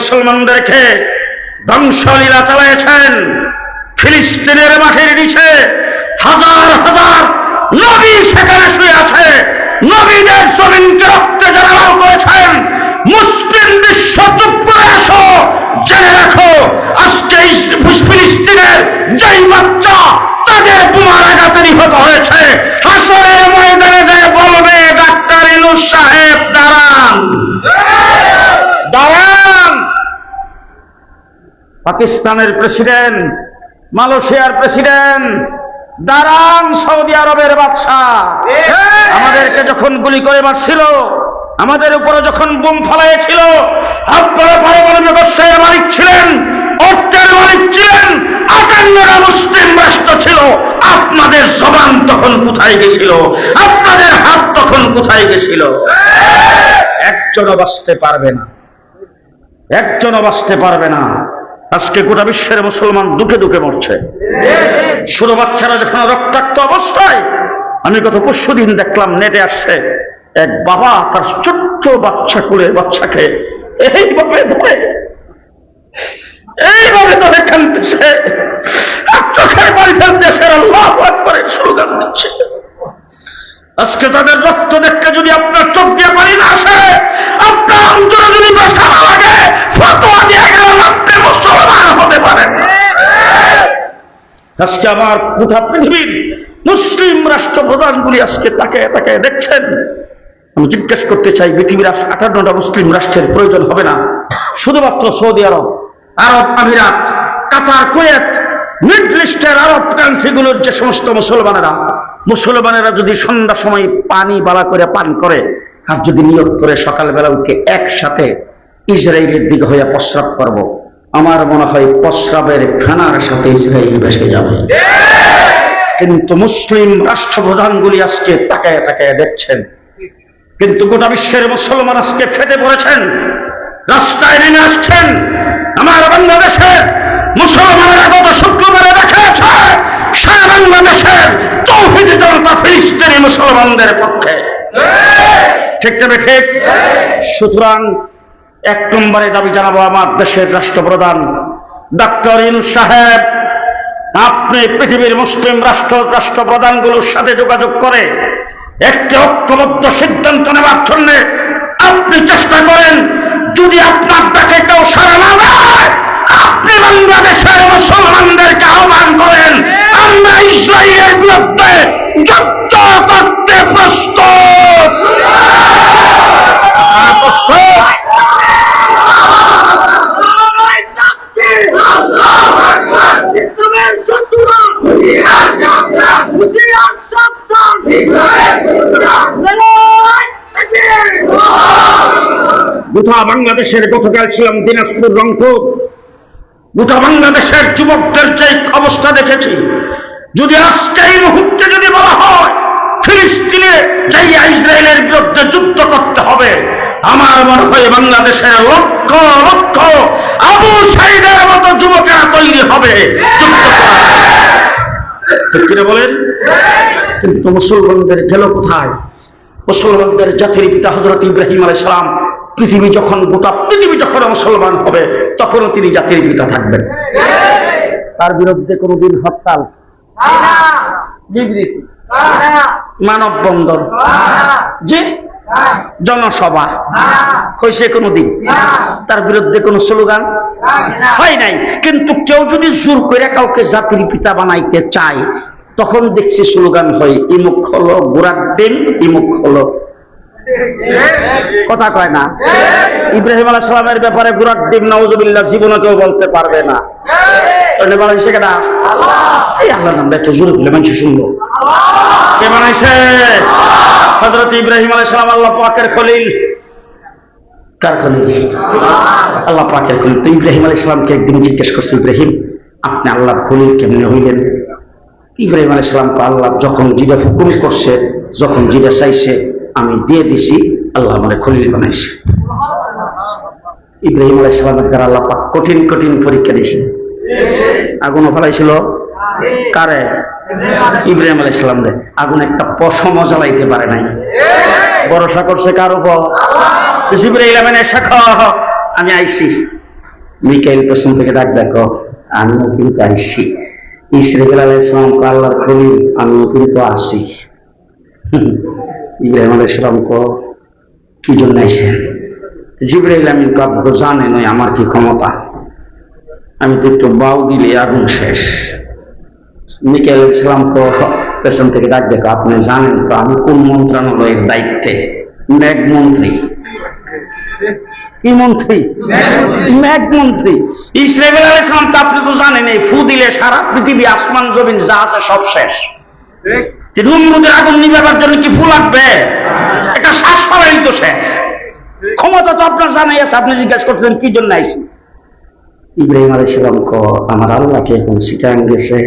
মুসলমানদেরকে ধ্বংসলীলা চালিয়েছেন। ফিলিস্তিনের মাঠের নিচে হাজার হাজার নবী সেখানে শুয়ে আছে। নবীদের জমিনকে রক্তে জানালাও করেছেন। মুসলিম বিশ্ব চুপ করে আসো জেনে রাখো, আজকে ফিলিস্তিনের যেই বাচ্চা, তাদের বোমার আঘাতে নিহত হয়েছে। হাসরের ময়দানে যে বলবে, ডাক্তার ইনুস সাহেব, দাঁড়ান। দাঁড়ান। পাকিস্তানের প্রেসিডেন্ট মালয়েশিয়ার প্রেসিডেন্ট দারান সৌদি আরবের বাদশাহ। আমাদেরকে যখন গুলি করে মারছিল আমাদের উপরে যখন বোম ফলাইছিল আপনারা পারমাণবিক অস্ত্রের মালিক ছিলেন অর্থের মালিক ছিলেন আটান্নরা মুসলিম রাষ্ট্র ছিল। আপনাদের জবান তখন কোথায় গেছিল? আপনাদের হাত তখন কোথায় গেছিল? একজনও বাঁচতে পারবে না। একজনও বাঁচতে পারবে না। আজকে গোটা বিশ্বের মুসলমান দুঃখে দুঃখে মরছে। ছোট বাচ্চারা যখন রক্তাক্ত অবস্থায়, আমি গত পরশু দিন দেখলাম নেটে আসছে, এক বাবা তার ছোট্ট বাচ্চা কুলে বাচ্চাকে এইভাবে ধরে এইভাবে ধরে দিচ্ছে। আজকে তাদের রক্ত দেখতে যদি আপনার চোখ দিয়ে পানি না আসে, আপনার অন্তরে যদি না লাগে ফটোয়া দিয়ে গেল আপনি মুসলমান হতে পারেন আজকে আমার গোটা পৃথিবীর মুসলিম রাষ্ট্রপ্রধানগুলি আজকে তাকে তাকে দেখছেন। আমি জিজ্ঞেস করতে চাই, পৃথিবীর আটান্নটা মুসলিম রাষ্ট্রের প্রয়োজন হবে না? শুধুমাত্র সৌদি আরব আরব আমিরাত, কাতার, কুয়েত, মিডল ইস্টের আরব কান্ট্রিগুলোর যে সমস্ত মুসলমানেরা মুসলমানেরা যদি সন্ধ্যা সময় পানি বালা করে পান করে, আর যদি নিয়োগ করে সকালবেলা উঠে একসাথে ইসরায়েলের দিকে হয়ে প্রস্রাব করব আমার মনে হয় প্রস্রাবের খানার সাথে ইসরায়েল ভেসে যাবে। কিন্তু মুসলিম রাষ্ট্রপ্রধানগুলি আজকে তাকায় তাকায় দেখছেন। কিন্তু গোটা বিশ্বের মুসলমান আজকে ফেটে পড়েছেন। রাস্তায় নেমে আসছেন। আমার বাংলাদেশের মুসলমানেরা গত শুক্রবারে দেখাচ্ছে, সারা বাংলাদেশের তৌহিদি জনতা ফিলিস্তিনি মুসলমানদের পক্ষে। ঠিক তবে ঠিক? সুতরাং এক নম্বরে দাবি জানাব আমার দেশের রাষ্ট্রপ্রধান ডক্টর ইনু সাহেব। আপনি পৃথিবীর মুসলিম রাষ্ট্র, রাষ্ট্রপ্রধানগুলোর সাথে যোগাযোগ করে একটি ঐক্যবদ্ধ সিদ্ধান্ত নেওয়ার জন্য আপনি চেষ্টা করেন। যদি আপনার ডাকে কেউ সারা না দেয়, আপনি বাংলাদেশের মুসলমানদেরকে আহ্বান করেন, আমরা ইসরায়েলের বিরুদ্ধে যুদ্ধ করতে প্রস্তুত। গোটা বাংলাদেশের গতকাল ছিলাম দিনাজপুর, রংপুর। গোটা বাংলাদেশের যুবকদের যে অবস্থা দেখেছি, যদি আজকে এই মুহূর্তে যদি বলা হয়, ফিলিস্তিনে যাই ইসরায়েলের বিরুদ্ধে যুদ্ধ করতে হবে, আমার মনে হয় বাংলাদেশের লক্ষ লক্ষ আবু সাইদের মতো যুবকেরা তৈরি হবে বলেন? কিন্তু মুসলমানদের গেল কোথায়? মুসলমানদের জাতির পিতা হজরত ইব্রাহিম আলাই সালাম পৃথিবী যখন, গোটা পৃথিবী যখন মুসলমান হবে, তখনও তিনি জাতির পিতা থাকবেন। তার বিরুদ্ধে কোনোদিন হরতাল, বিবৃতি, মানববন্ধন, যে জনসভা হয়েছে কোনোদিন, তার বিরুদ্ধে কোনো স্লোগান হয় নাই। কিন্তু কেউ যদি জোর করে কাউকে জাতির পিতা বানাইতে চায়, তখন দেখছি স্লোগান হয় ইমুখ হলো গোড়ার ডিম ইমুখ হলো কথা কয় না। ইব্রাহিম আলাহ সালামের ব্যাপারে গুরার ডিম নওয়াজবিল্লাহ জীবনে কেউ বলতে পারবে না। তাহলে বানাইছে কেনা এই আল্লাহর নামটা একটু জোরে বলে মানুষ শুনব। কে বানাইছে? হজরত ইব্রাহিম আলাহ সালাম আল্লাহ পাকের খলিল। কার খলিল? আল্লাহ! পাকের খলিল। তো ইব্রাহিম আলাহ সালামকে একদিন জিজ্ঞেস করছে ইব্রাহিম আপনি আল্লাহর খলিল কেমনে হইলেন? ইব্রাহিম আলাহ সালামকে আল্লাহ যখন যেটা হুকুম করছে যখন যেটা চাইছে আমি দিয়ে দিছি, আল্লাহ আমার খলিল বানাইছে। ইব্রাহিম সালামের দ্বারা আল্লাহ পাক কঠিন কঠিন পরীক্ষা দিয়েছে। আগুন ফেলাইছিল? কারে? ইব্রাহিম আলাহ সালাম দেয় আগুন একটা পশম জ্বালাইতে পারে নাই। ভরসা করছে কার উপর? এসে আমি আইছি। মিকাইল পেছন থেকে ডাক দেখো, আমিও কিন্তু আইসি ইসরাইল আলাইসালাম আল্লাহর খলিল, আমিও কিন্তু আসি ইব্রাহিম কো, কি জন্য জিব্রাইল আমি কাব্য জানে নয় আমার কি ক্ষমতা? আমি তো একটু বাউ দিলে আগুন শেষ। কো, পেছন থেকে ডাক দেখো, আপনি জানেন তো আমি কোন মন্ত্রণালয়ের দায়িত্বে? ম্যাগ মন্ত্রী। কি মন্ত্রী? ম্যাগ মন্ত্রী। ইসলাম আলাইসালাম তো আপনি তো জানেন, এই ফু দিলে সারা পৃথিবী, আসমান, জমিন যা আছে সব শেষ। আগুন নিবাবার জন্য কি লাগবে একটা শ্বাস ফেলাই তো শেষ ক্ষমতা তো আপনার জানাই আছে আপনি জিজ্ঞাসা করতেছেন কি জন্য আইসি? ইব্রাহিম আলাইসালাম ক আমার আল্লাহকে এখন সিটাং গেছে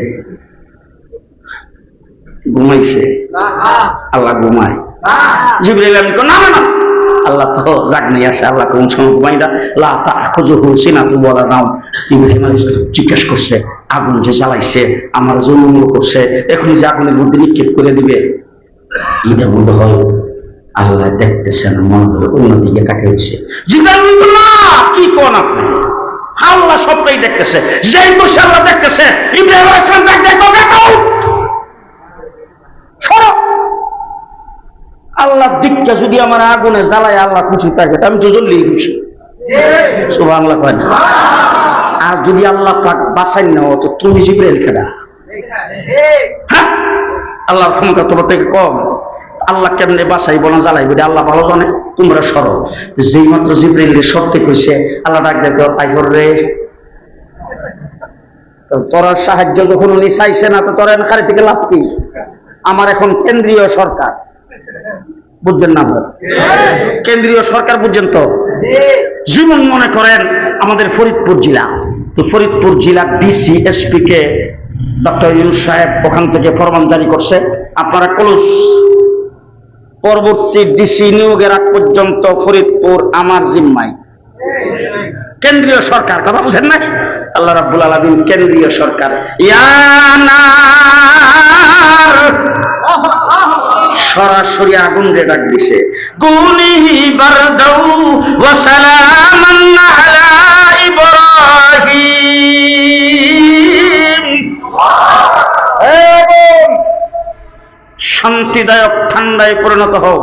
ঘুমাইছে। আল্লাহ ঘুমায়। জিব্রাহিম না না না। আল্লাহ তো জাগনি আছে আল্লাহ কোন সময় লা তা আখজু হুসি না তো বলা নাও ইব্রাহিম সালাম জিজ্ঞেস করছে, আগুন যে জ্বালাইছে, আমার জন্ম করছে এখন যে আগুনের মধ্যে নিক্ষেপ করে দিবে। এটা মনে হয় আল্লাহ দেখতেছেন, মনে হলো অন্যদিকে তাকে হয়েছে কি কোন আপনি? আল্লাহ সবটাই দেখতেছে। যেই বসে আল্লাহ দেখতেছে, ইব্রাহিম আলাইহিস দেখো দেখো সরো। আল্লাহ দিকটা যদি আমার আগুনে জ্বালায় আল্লাহ খুশি থাকে আমি তো জ্বললেই খুশি। সুবাহ আল্লাহ কয় না? আর যদি আল্লাহ পাক বাসাই না তো তুমি জিব্রাইল খেলা হ্যাঁ? আল্লাহর ক্ষমতা তোমার থেকে কম। আল্লাহ কেমনে বাসাই বনা জ্বালাই বলে, আল্লাহ ভালো জানে, তোমরা সরো। যেই মাত্র জিব্রাইল সত্যি কইছে, আল্লাহ ডাক দেখো তাই রে। তোরা সাহায্য যখন উনি চাইছে না, তো তোরা এখানে থেকে লাভ কি? আমার এখন কেন্দ্রীয় সরকার। বুঝছেন না কেন্দ্রীয় সরকার বুঝছেন তো? জীবন মনে করেন আমাদের ফরিদপুর জেলা, তো ফরিদপুর জেলার ডিসি এসপি কে ডক্টর ইউনুস সাহেব ওখান থেকে ফরমান জারি করছে। আপনারা ক্লোজ। পরবর্তী ডিসি নিয়োগের আগ পর্যন্ত ফরিদপুর আমার জিম্মায়। কেন্দ্রীয় সরকার, কথা বুঝেন না আল্লাহ রাব্বুল আলামিন কেন্দ্রীয় সরকার। ইয়ানার সরাসরি আগুন রে ডাক দিছে। শান্তিদায়ক ঠান্ডায় পরিণত হও।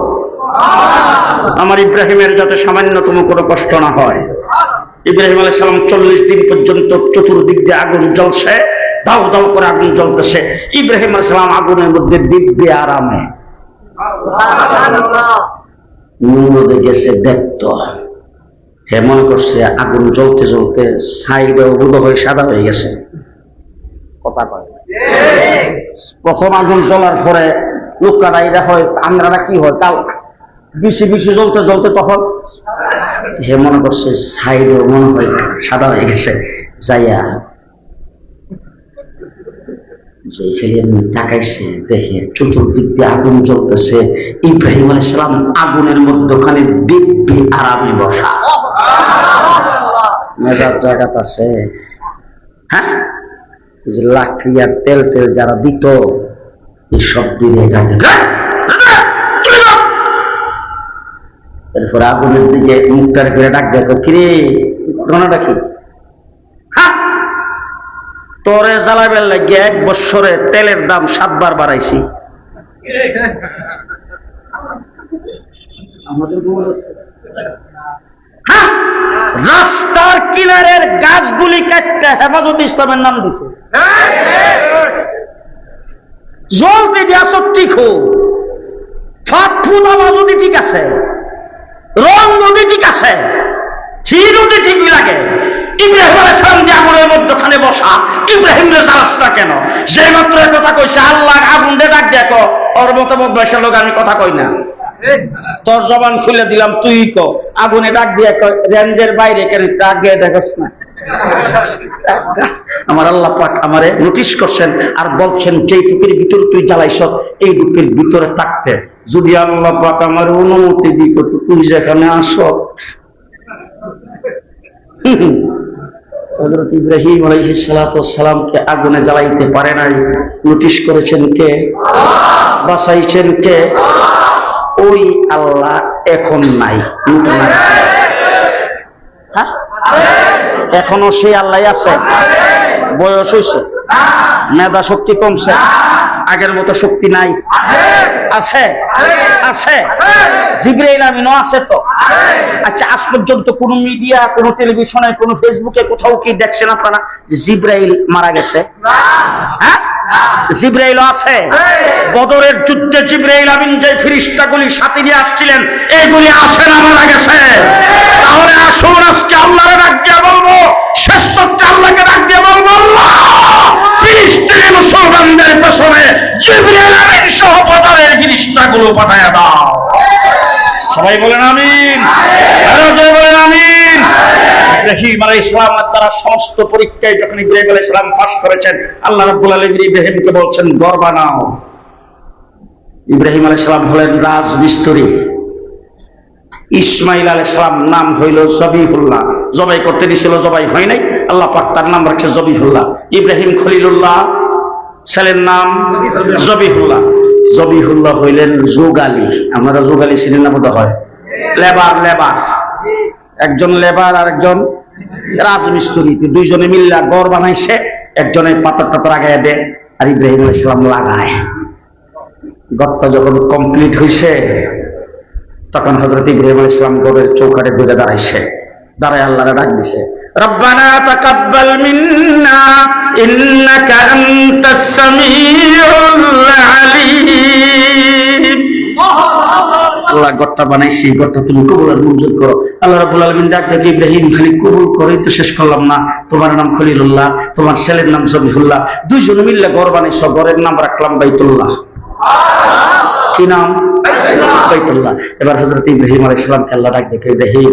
আমার ইব্রাহিমের যাতে সামান্যতম কোনো কষ্ট না হয়। ইব্রাহিম আলাই সালাম চল্লিশ দিন পর্যন্ত চতুর্দিক দিয়ে আগুন জ্বলছে দাও দাও করে আগুন জ্বলতেছে। ইব্রাহিম আলাই সালাম আগুনের মধ্যে দিব্যে আরামে নদে গেছে দেখত হে মনে করছে আগুন জ্বলতে জ্বলতে সাইডে উদো হয়ে সাদা হয়ে গেছে। কথা কয় প্রথম আগুন জ্বলার পরে লোকরা এটা হয় আমরা কি হয়? কাল বেশি বেশি জ্বলতে জ্বলতে তখন হে মনে করছে সাইডে মনে হয় সাদা হয়ে গেছে। যাইয়া যেখানে তাকাইছে দেখে চতুর্দিক দিয়ে আগুন জ্বলতেছে। ইব্রাহিম আগুনের মধ্যখানে দিব্যি আরামে বসা। মেজার জায়গাত আছে। হ্যাঁ? যে লাকড়ি আর তেল তেল যারা দিত এই সব দিয়ে এরপর আগুনের দিকে মুখটার করে ডাক দেখো কিরে ঘটনাটা কি? তোরে জ্বালাবেন লাগে এক বৎসরে তেলের দাম সাতবার বাড়াইছি। হ্যাঁ, রাস্তার কিনারের গাছগুলি কাটতে হেফাজত ইসলামের নাম দিছে। জলতে যে আসক্তি খুব ফাটফু নামা যদি ঠিক আছে রং যদি ঠিক আছে হি যদি ঠিক লাগে যে মধ্যখানে বসা, ইব্রাহিম কেন? যে মাত্র কথা কইছে, আল্লাহ আগুন ডাক দেখো, ওর মতো বয়সের লোক আমি কথা কই না। তোর জবান খুলে দিলাম, তুই ক। আগুনে ডাক দিয়ে রেঞ্জের বাইরে কেন ডাক দিয়ে না? আমার আল্লাহ পাক আমারে নোটিশ করছেন আর বলছেন, যেই বুকের ভিতরে তুই জ্বালাইছ, এই বুকের ভিতরে থাকতে। যদি আল্লাহ পাক আমার অনুমতি দিত তুই যেখানে আস। হজরত ইব্রাহিম আলাইহিস সালামকে আগুনে জ্বালাইতে পারে নাই। নোটিশ করেছেন কে? বাসাইছেন কে? ওই আল্লাহ এখন নাই। নাই। হ্যাঁ? এখনও সেই আল্লাহ আছে? বয়স হয়েছে মেধা শক্তি কমছে। আগের মতো শক্তি নাই। আছে? আছে। জিব্রাইল আমিনও আছে তো? আচ্ছা আজ পর্যন্ত কোন মিডিয়া, কোন টেলিভিশনে, কোন ফেসবুকে কোথাও কি দেখছেন আপনারা জিব্রাইল মারা গেছে? হ্যাঁ? জিব্রাইল আছে। বদরের যুদ্ধে জিব্রাইল আমিন যে ফিরিস্তাগুলি সাথে নিয়ে আসছিলেন এইগুলি আছে না মারা গেছে। তাহলে আসুন আজকে আল্লাহরে ডাক দিয়ে বলব শেষ করতে আল্লাহকে ডাক দিয়ে বলব ফিলিস্তিনি মুসলমানদের পেছনে জিব্রাইল আমিন সহ বদরের ফিরিস্তাগুলো পাঠায় দাও। সবাই বলেন আমিন আরও জোরে বলেন আমিন ইব্রাহিম দ্বারা সমস্ত পরীক্ষায় যখন ইব্রাহিম আলাইহিস সালাম পাস করেছেন, আল্লাহ রাব্বুল আলামিন ইব্রাহিমকে বলছেন ইব্রাহিম সালাম হলেন রাজ ইসমাইল নাম হইল জবিহুল্লাহ। জবাই করতে দিছিল, জবাই হয় নাই। আল্লাহ পাক তার নাম রাখছে জবিহুল্লাহ। ইব্রাহিম খলিলুল্লাহ, ছেলের নাম জবিহুল্লাহ। জবিহুল্লাহ হইলেন যোগালী। আপনারা যোগালী না বোধ হয় লেবার লেবার। একজন লেবার আর একজন রাজমিস্ত্রি দুইজনে মিল্লা গড় বানাইছে একজনে পাথর টাথর আগায় দেয় আর ইব্রাহিম আলাইসালাম লাগায় গড়টা যখন কমপ্লিট হয়েছে তখন হজরত ইব্রাহিম আলাইসালাম গড়ের চৌকাটে ঘুরে দাঁড়াইছে দাঁড়ায় আল্লাহরে ডাক দিছে ربنا تقبل منا إنك أنت السميع العليم আল্লাহ গড়টা বানাইছি গড়টা তুমি কবুল আর মঞ্জুর করো। আল্লাহ রাব্বুল আলামিন ডাক ইব্রাহিম, খালি কবুল করেই তো শেষ করলাম না। তোমার নাম খলিলুল্লাহ, তোমার ছেলের নাম জবিহুল্লাহ দুইজনে মিললে গড় বানাইছো গড়ের নাম রাখলাম বাইতুল্লাহ। কি নাম? বাইতুল্লাহ। এবার হযরত ইব্রাহিম আলাইহিস সালামকে আল্লাহ ডাক দেখে ইব্রাহিম,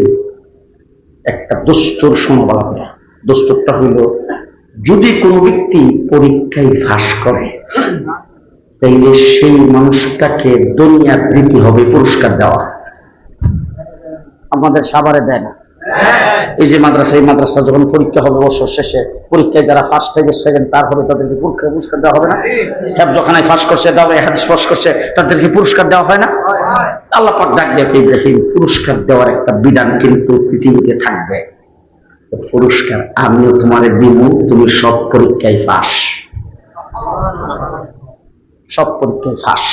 একটা দস্তুর শোনো বলা করে। দস্তুরটা হইল, যদি কোনো ব্যক্তি পরীক্ষায় ফাঁস করে তাইলে সেই মানুষটাকে দুনিয়ার দিতে হবে পুরস্কার দেওয়া। আমাদের সাভারে দেয় না। এই যে মাদ্রাসা এই মাদ্রাসা যখন পরীক্ষা হবে বছর শেষে পরীক্ষায় যারা ফার্স্ট থেকে সেকেন্ড তার হবে তাদেরকে পুরস্কার পুরস্কার দেওয়া হবে না। যখন ফার্স্ট করছে দাও হাদিস পাস করছে তাদেরকে পুরস্কার দেওয়া হয় না। আল্লাহ পাক ডাক দেখে ইব্রাহিম পুরস্কার দেওয়ার একটা বিধান কিন্তু পৃথিবীতে থাকবে। পুরস্কার আমিও তোমার দিব তুমি সব পরীক্ষায় পাস সব পরীক্ষায় ফাঁস।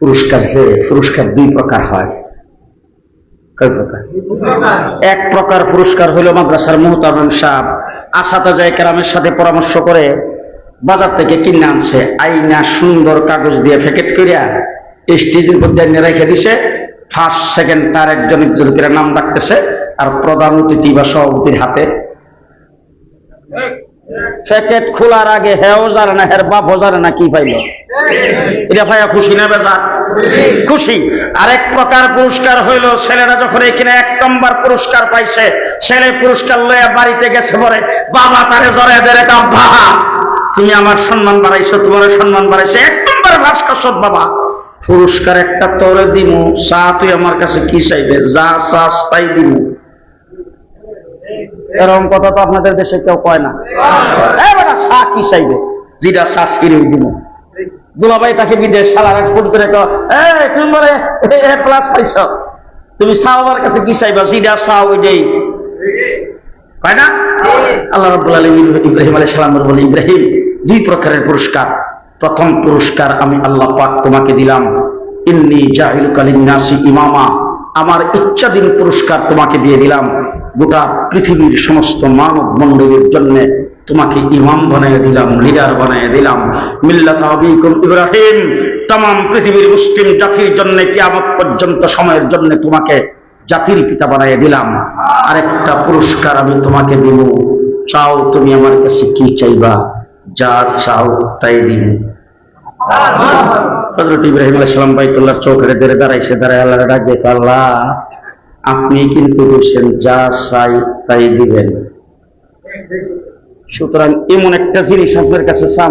পুরস্কার যে পুরস্কার দুই প্রকার হয়। এক প্রকার পুরস্কার হইল মাদ্রাসার মুহতামিম সাহেব। আশাতা যায় কেরামের সাথে পরামর্শ করে বাজার থেকে কিনে আনছে। আইনা সুন্দর কাগজ দিয়ে প্যাকেট করিয়া স্টেজের মধ্যে রেখে দিছে। ফার্স্ট, সেকেন্ড, তার একজন একজন নাম ডাকতেছে। আর প্রধান অতিথি বা সভাপতির হাতে। প্যাকেট খোলার আগে হেও জানে না, হের বাপও জানে না, কি পাইল? এটা ভাইয়া খুশি না বেজা? খুশি। আরেক প্রকার পুরস্কার হইল, ছেলেরা যখন এখানে এক নম্বর পুরস্কার পাইছে, ছেলে পুরস্কার লইয়া বাড়িতে গেছে পরে, বাবা, তারে জড়াই দেয় রেখা বাবা তুমি আমার সম্মান বাড়াইছো, তোমার সম্মান বাড়াইছো। এক নম্বর ভাস করছত বাবা। পুরস্কার একটা তোরে দিমু, চা তুই আমার কাছে কি চাইবে? যা চাস তাই দিমু। এরকম কথা তো আপনাদের দেশে কেউ কয় না। এ কি চাইবে? যেটা শ্বাস কিনে দিব দুলাভাই তাকে বিদেশ সালার ফোন করে বলে এ প্লাস পাইছ। তুমি আমার কাছে কি চাইবা? যেটা চাও ওইটাই। কয় না? আল্লাহ রাব্বুল আলামিন ইব্রাহিম আলাইহিস সালাম বলে ইব্রাহিম দুই প্রকারের পুরস্কার। প্রথম পুরস্কার আমি আল্লাহ পাক তোমাকে দিলাম। ইন্নি জাহিলুকা লিন্নাসি ইমামা। আমার ইচ্ছাধীন পুরস্কার তোমাকে দিয়ে দিলাম। গোটা পৃথিবীর সমস্ত মানব মণ্ডলীর জন্য তোমাকে ইমাম বানিয়ে দিলাম, লিডার বানিয়ে দিলাম। মিল্লাত আবিকুম ইব্রাহিম তাম পৃথিবীর মুসলিম জাতির জন্য, কিয়ামত পর্যন্ত সময়ের জন্য তোমাকে জাতির পিতা বানিয়ে দিলাম। আরেকটা পুরস্কার আমি তোমাকে দিব। চাও তুমি আমার কাছে কি চাইবা? যা চাও তাই দিব ইব্রাহিম আলাইসালাম বাইতুল্লাহ চৌকারে ধরে দাঁড়াইছে দাঁড়ায় আল্লাহ ডাক আল্লাহ, আপনি কিন্তু বলছেন যা চাই তাই দিবেন। সুতরাং এমন একটা জিনিস আপনার কাছে চা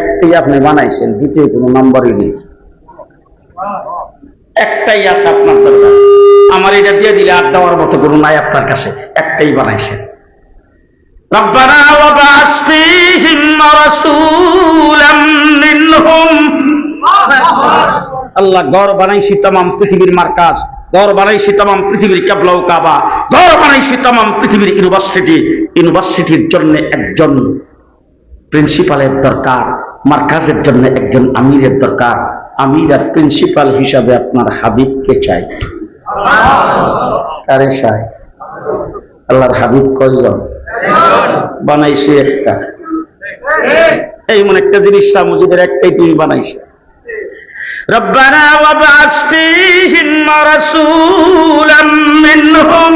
একটাই আপনি বানাইছেন, দ্বিতীয় কোনো নাম্বারই নেই। একটাই আছে আপনার দরকার। আমার এটা দিয়ে দিলে আর দেওয়ার মতো কোনো নাই আপনার কাছে, একটাই বানাইছেন। ربنا وبعث فيهم رسولا منهم আল্লাহ গড় বানাইছি তাম পৃথিবীর মার্কাজ গড় বানাইছি তাম পৃথিবীর কেবলাও কাবা ঘর বানাইছি তাম পৃথিবীর ইউনিভার্সিটি ইউনিভার্সিটির জন্য একজন প্রিন্সিপালের দরকার মার্কাজের জন্য একজন আমিরের দরকার আমির আর প্রিন্সিপাল হিসাবে আপনার হাবিবকে চাই কারে চাই আল্লাহর হাবিব কয়জন বানাইছে একটা এই মনে একটা জিনিস শাহ মুজিবের একটাই তুমি বানাইছে ربنا وابعث فيهم رسولا منهم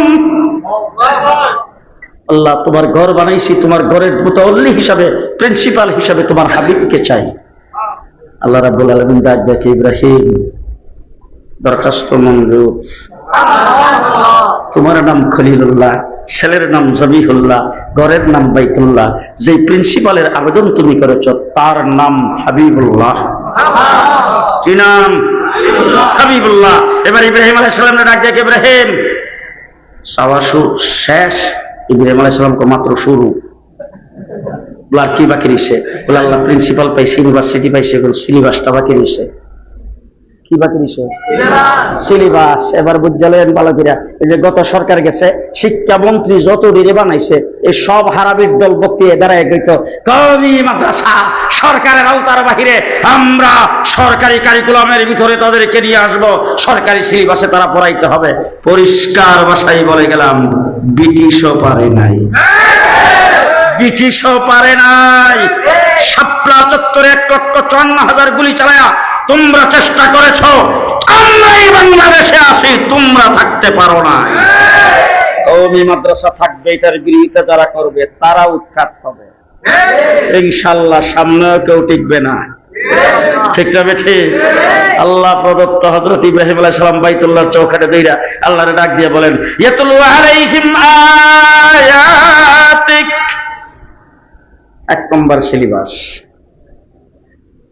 আল্লাহ তোমার ঘর বানাইছি তোমার ঘরের মুতাল্লি হিসাবে প্রিন্সিপাল হিসাবে তোমার হাবিবকে চাই আল্লাহ রাব্বুল আলামিন ডাক দেখে ইব্রাহিম দরখাস্ত মঞ্জুর তোমার নাম খলিলুল্লাহ, ছেলের নাম জবিহুল্লাহ ঘরের নাম বাইতুল্লাহ। যে প্রিন্সিপালের আবেদন তুমি করেছ, তার নাম হাবিবুল্লাহ। কি নাম? হাবিবুল্লাহ। এবার ইব্রাহিম আলাইহিস সালামের ডাক দেখে ইব্রাহিম? সাওয়া শেষ। ইব্রাহিম আলাইহিস সালামকে মাত্র শুরু। বলে আর কি বাকি রয়েছে বলে আল্লাহ প্রিন্সিপাল পাইছে ইউনিভার্সিটি পাইছে বলে সিলেবাসটা বাকি রয়েছে কি বাকি রয়েছে সিলেবাস। এবার বুঝলেন বালকেরা, এই যে গত সরকার গেছে, শিক্ষামন্ত্রী যত ডিরে বানাইছে, এই সব হারাবির দল বক্তিয়ে দাঁড়ায় গেত কবি, মাদ্রাসা, সরকারের আওতার বাহিরে আমরা সরকারি কারিকুলামের ভিতরে তাদেরকে নিয়ে আসব। সরকারি সিলেবাসে তারা পড়াইতে হবে। পরিষ্কার ভাষায় বলে গেলাম, ব্রিটিশও পারে নাই। ব্রিটিশও পারে নাই। চুয়ান্ন হাজার গুলি চালায়া তোমরা চেষ্টা করেছ। আমরাই বাংলাদেশে আসি তোমরা থাকতে পারো না কৌমি মাদ্রাসা থাকবে, এটার বিরোধিতা যারা করবে তারা উৎখাত হবে। ইনশাল্লাহ সামনেও কেউ টিকবে না। ঠিক না আল্লাহ প্রদত্ত হজরত ইব্রাহিম আলাইহিস সালাম বাইতুল্লাহ চৌখাটে দেইরা আল্লাহরে ডাক দিয়ে বলেন, ইয়াতুলু আলাইহিম আয়াতিক। এক নম্বর সিলেবাস।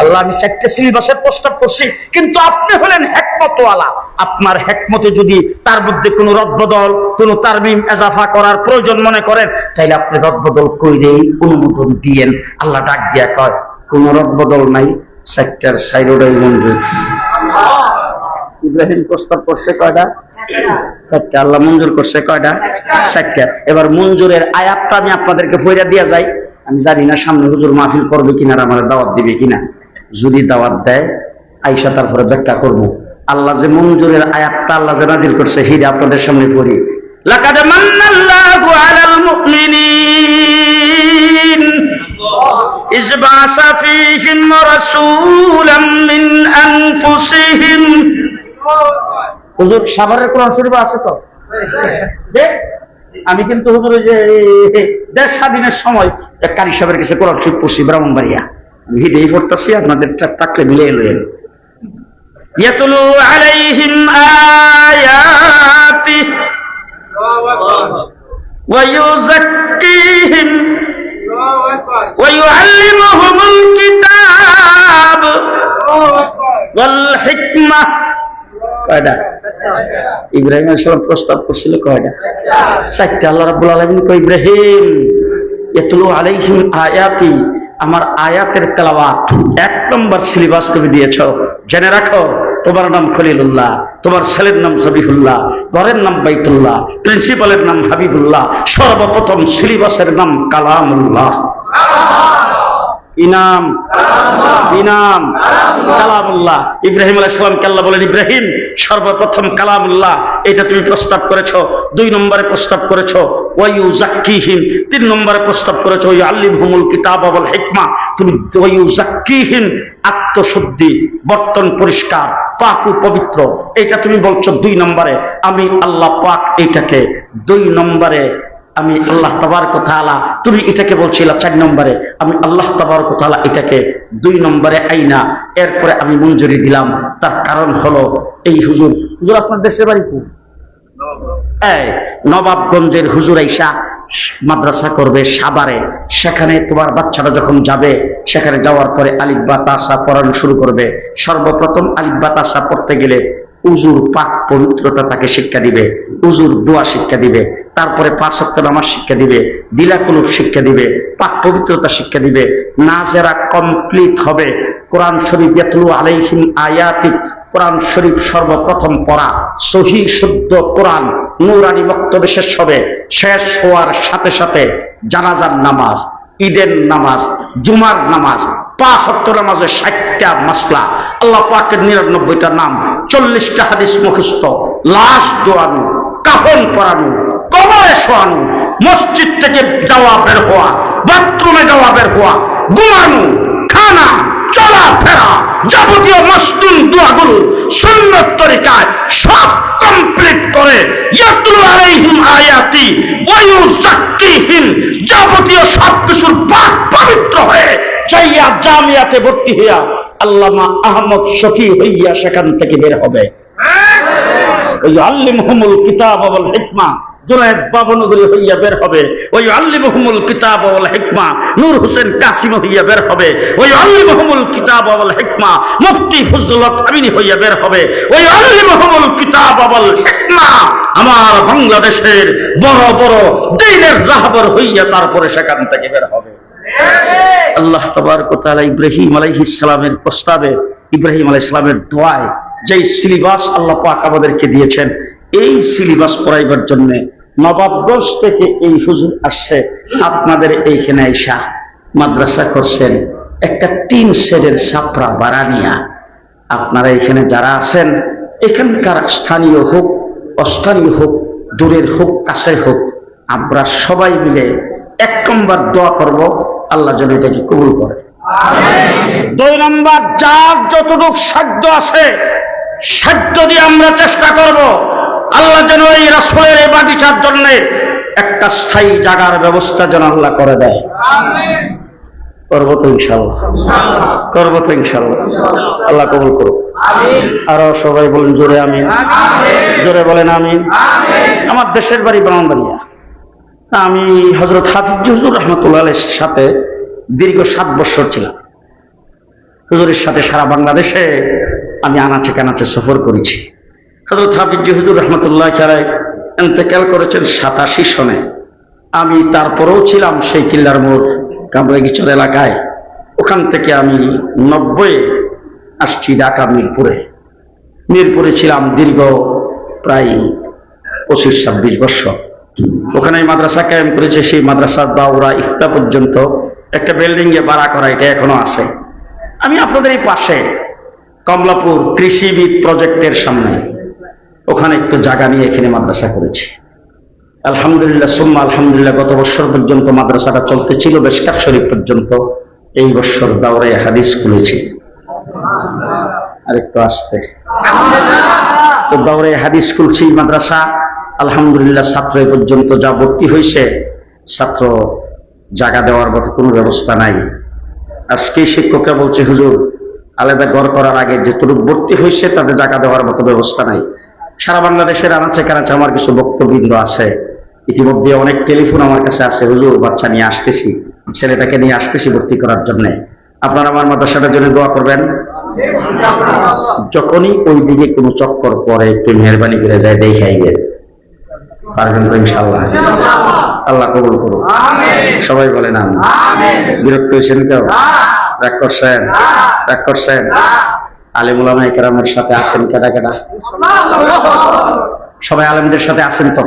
আল্লাহ, আমি চারটে সিলেবাসের প্রস্তাব করছি, কিন্তু আপনি হলেন হেকমতওয়ালা। আপনার হেকমতে যদি তার মধ্যে কোনো রদবদল, কোনো তারমিম এজাফা করার প্রয়োজন মনে করেন, তাইলে আপনি রদবদল কইরেই অনুমোদন দিয়েন। আল্লাহ ডাক দিয়া কয়, কোন রদবদল নাই সেক্টর সাইরোডাই মঞ্জুর। ইব্রাহিম প্রস্তাব করছে কয়টা? চারটা। আল্লাহ মঞ্জুর করছে কয়টা? চারটা। এবার মঞ্জুরের আয়াতটা আমি আপনাদেরকে ফইরা দিয়া যাই। আমি জানি না সামনে হুজুর মাহফিল করবে কিনা আর আমার দাওয়াত দিবে কিনা যদি দাওয়াত দেয় আইসা তারপরে ব্যাখ্যা করব আল্লাহ যে মঞ্জুরের আয়াতটা আল্লাহ যে নাজিল করছে হিরে আপনাদের সামনে পড়ি লাকাদ মান্নাল্লাহু আলাল মুমিনিন إذ بعث فيهم رسولا من أنفسهم হুজুর সাভারের কোরআন শরীফ আছে তো দেখ আমি কিন্তু হুজুর যে দেশ স্বাধীনের সময় এক কারি সাহেবের কাছে কোরআন শরীফ পড়ছি, ব্রাহ্মণবাড়িয়া। হিদেই পড়তেছি, আপনাদের থাকলে মিলে এলেন ইয়াতুলু আলাইহিম আয়াতি কয়টা? ইব্রাহিম আলাইহিস প্রস্তাব করছিল কয়টা? চারটা। আল্লাহ রাব্বুল আলামিন কয়, ইব্রাহিম, ইয়াতলু আলাইহিম আয়াতি। আমার আয়াতের তেলাওয়াত এক নম্বর সিলেবাস তুমি দিয়েছ। জেনে রাখো, তোমার নাম খলিলুল্লাহ, তোমার ছেলের নাম জবিহুল্লাহ, ঘরের নাম বাইতুল্লাহ, প্রিন্সিপালের নাম হাবিবুল্লাহ, সর্বপ্রথম সিলেবাসের নাম কালামুল্লাহ। ইনাম। ইনাম। কালামুল্লাহ। ইব্রাহিম আলাইহিস সালামকে আল্লাহ বলেন, ইব্রাহিম, সর্বপ্রথম কালামুল্লাহ, এটা তুমি প্রস্তাব করেছ। দুই নম্বরে প্রস্তাব করেছ ওয়াইউ জাক্কিহিম তিন নম্বরে প্রস্তাব করেছ ওই আল্লিমহুমুল কিতাব ওয়াল হিকমা তুমি ওয়াইউ জাক্কিহিম আত্মশুদ্ধি, বর্তন পরিষ্কার, পাক পবিত্র। এটা তুমি বলছো দুই নম্বরে। আমি আল্লাহ পাক এইটাকে দুই নম্বরে আমি আল্লাহ তাবার আলা তুমি এটাকে বলছিলা চার নম্বরে। আমি আল্লাহ তাবার আলা এটাকে দুই নম্বরে আইনা। এরপরে আমি মঞ্জুরি দিলাম। তার কারণ হলো এই হুজুর হুজুর আপনার দেশের বাড়ি নবাবগঞ্জের হুজুর আইসা মাদ্রাসা করবে সাবারে সেখানে তোমার বাচ্চারা যখন যাবে, সেখানে যাওয়ার পরে আলিফ বা তাসা পড়ানো শুরু করবে। সর্বপ্রথম আলিফ বা তাসা পড়তে গেলে উজুর পাক পবিত্রতা তাকে শিক্ষা দিবে উজুর দোয়া শিক্ষা দিবে। তারপরে পাঁচ সপ্তাহ নামাজ শিক্ষা দিবে দিলাকুলুপ শিক্ষা দিবে, পাক পবিত্রতা শিক্ষা দিবে, নাজেরা কমপ্লিট হবে। কোরআন শরীফ ইয়াতলু আলাইহিম আয়াতিক কোরআন শরীফ সর্বপ্রথম পড়া, সহি শুদ্ধ কোরআন, নুরানি বক্তব্য শেষ হবে, শেষ হওয়ার সাথে সাথে জানাজার নামাজ, ঈদের নামাজ, জুমার নামাজ, পাঁচ অক্ট নামাজের ষাটটা মাসলা। আল্লাহ পাকের নিরানব্বইটা নাম, চল্লিশটা হাদিস মুখস্থ, লাশ দোয়ানো, কাফন পরানো কবরে শোয়ানো মসজিদ থেকে যাওয়া বের হওয়া বাথরুমে যাওয়া বের হওয়া ঘুমানো খানা চলাফেরা যাবতীয় মস্তুন দোয়াগুলো সুন্নত তরিকায় সব কমপ্লিট করে আয়াতি যাবতীয় সব কিছুর পাক পবিত্র হয়ে যাইয়া জামিয়াতে ভর্তি হইয়া আল্লামা আহমদ শফি হইয়া সেখান থেকে বের হবে। ওই আল্লিমহুমুল কিতাব হিকমা। আমার বাংলাদেশের বড় বড় দিনের রাহবর হইয়া তারপরে সেখান থেকে বের হবে। আল্লাহ ইব্রাহিম প্রস্তাবে, ইব্রাহিম আলাইহিস সালামের দোয়ায় যে সিলেবাস আল্লাহ পাক আমাদেরকে দিয়েছেন, এই সিলেবাস পড়াইবার জন্য নবাবগঞ্জ থেকে এই হুজুর আসছে, আপনাদের এইখানে আইসা মাদ্রাসা করছেন। একটা তিন শেডের ছাপরা বারানিয়া আপনারা এখানে যারা আছেন, এখানকার স্থানীয় হোক, অস্থানীয় হোক, দূরের হোক, কাছের হোক, আমরা সবাই মিলে এক নম্বর দোয়া করব, আল্লাহ যেন এটাকে কবুল করে। দুই নম্বর, যার যতটুক সাধ্য আছে, সাধ্য দিয়ে আমরা চেষ্টা করব। আল্লাহ যেন এই রাসূলের এই বাগিচার জন্য একটা স্থায়ী জাগার ব্যবস্থা যেন আল্লাহ করে দেয়। করব তো ইনশাল্লাহ করব তো ইনশাল্লাহ আল্লাহ কবুল করুক। আরও সবাই বলেন, জোরে আমি জোরে বলেন আমি আমার দেশের বাড়ি ব্রাহ্মণবাড়িয়া আমি হজরত হাফিজ হুজুর রহমতুল্লাহ সাথে দীর্ঘ সাত বছর ছিলাম। হুজুরের সাথে সারা বাংলাদেশে আমি আনাচে কানাচে সফর করেছি। হজরত হাফিজ হুজুর রহমতুল্লাহ খেলায় এন্তেকাল করেছেন সাতাশি সনে। আমি তারপরেও ছিলাম সেই কিল্লার মোড় কামরাগিচর এলাকায়। ওখান থেকে আমি নব্বই আসছি ঢাকা মিরপুরে। মিরপুরে ছিলাম দীর্ঘ প্রায় পঁচিশ ছাব্বিশ বছর। ওখানে মাদ্রাসা কায়েম করেছে, সেই মাদ্রাসার বাউরা ইফতা পর্যন্ত একটা বিল্ডিং এ ভাড়া করা, এটা এখনও আছে। আমি আপনাদের এই পাশে কমলাপুর কৃষিবিদ প্রজেক্টের সামনে ওখানে একটু জায়গা নিয়ে এখানে মাদ্রাসা করেছি। আলহামদুলিল্লাহ, সুম্মা আলহামদুলিল্লাহ, গত বছর পর্যন্ত মাদ্রাসাটা চলতে ছিল বেশকার শরীফ পর্যন্ত এই বছর দাওরায় হাদিস খুলেছি। আরেকটু আসতে। তো দাওরায় হাদিস খুলছি মাদ্রাসা। আলহামদুলিল্লাহ, ছাত্র এ পর্যন্ত যা ভর্তি হয়েছে, ছাত্র জায়গা দেওয়ার মতো কোনো ব্যবস্থা নাই। আজকে শিক্ষকরা বলছে, হুজুর, আলাদা গড় করার আগে যে যেটুকু ভর্তি হয়েছে তাদের জায়গা দেওয়ার মতো ব্যবস্থা নাই। সারা বাংলাদেশের আনাচে কানাচে আমার কিছু বক্তবৃন্দ আছে। ইতিমধ্যে অনেক টেলিফোন আমার কাছে আছে হুজুর বাচ্চা নিয়ে আসতেছি ছেলেটাকে নিয়ে আসতেছি ভর্তি করার জন্য। আপনারা আমার মাদ্রাসাটার জন্য দোয়া করবেন। যখনই ওই দিকে কোনো চক্কর পরে একটু মেহরবানি করে যায় দেখাইবেন পারবেন তো ইনশাল্লাহ আল্লাহ কবুল করুন সবাই বলেন আমি বিরক্ত হয়েছেন কেউ? রাগ করছেন রাগ করছেন আলিমুলামা একরামের সাথে আসেন কেডা কেডা? সবাই আলেমদের সাথে আসেন তো?